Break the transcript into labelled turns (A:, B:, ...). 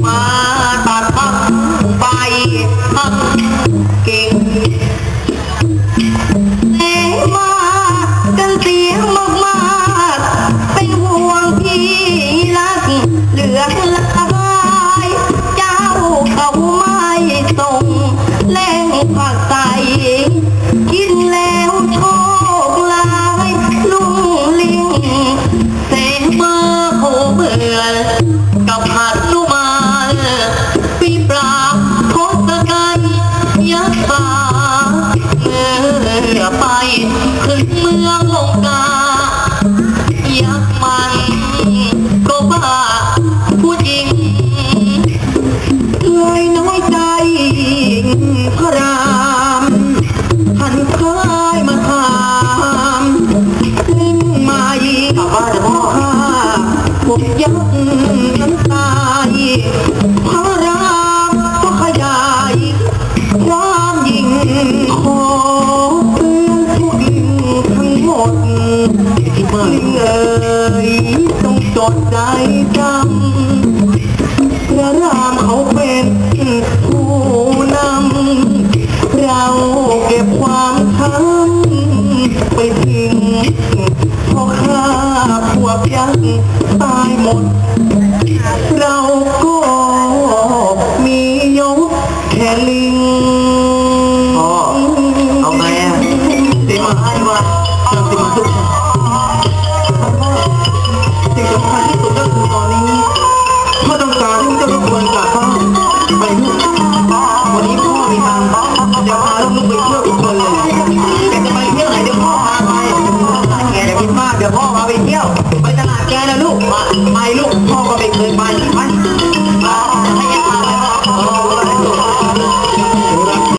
A: Wow. รือไปขึงเมืองลงกา ยักมันก็ว่าผู้หญิงเลยน้อยใจ
B: พระรา
A: ม
B: หันคล้ายมาถาม
A: ลิงไมายิงข้าพวกย
B: ัก
A: ษ์
B: พอข้า
A: พวกยังตายหมด เราก็มียกแค่ลิงเอาไงอะ
B: มาให้ว่าเราตีมาสู้สิ่งสำคัญที่สุดก็คืตอนนี้พ่อต้องการที่จะรบวนกลับบ้ารู้วันนี้พ่อมีทางจะพาลูกไปเที่ยวอีกคนเลย